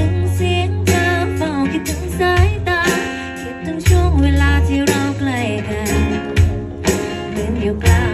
ถึงเสียงเธอเฝ้คิดถึงสายตา คิดถึงช่วงเวลาที่เราใกล้กันเหมือนอยู่กลา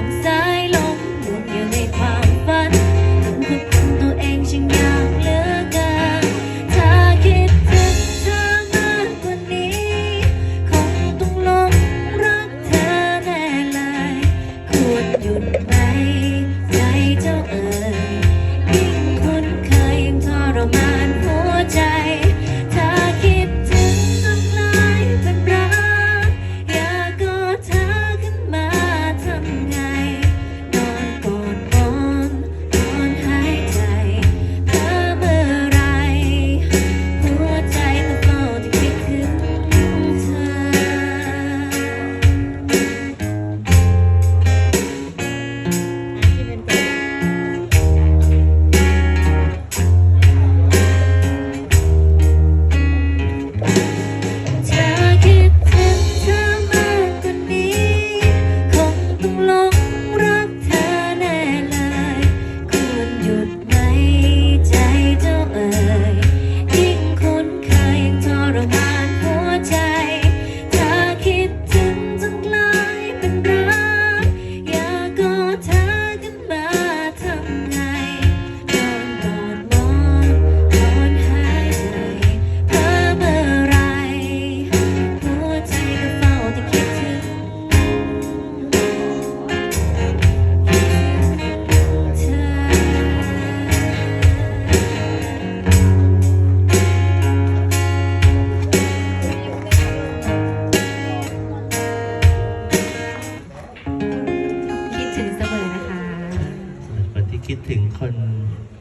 คิดถึงคน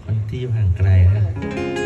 คนที่อยู่ห่างไกลครับ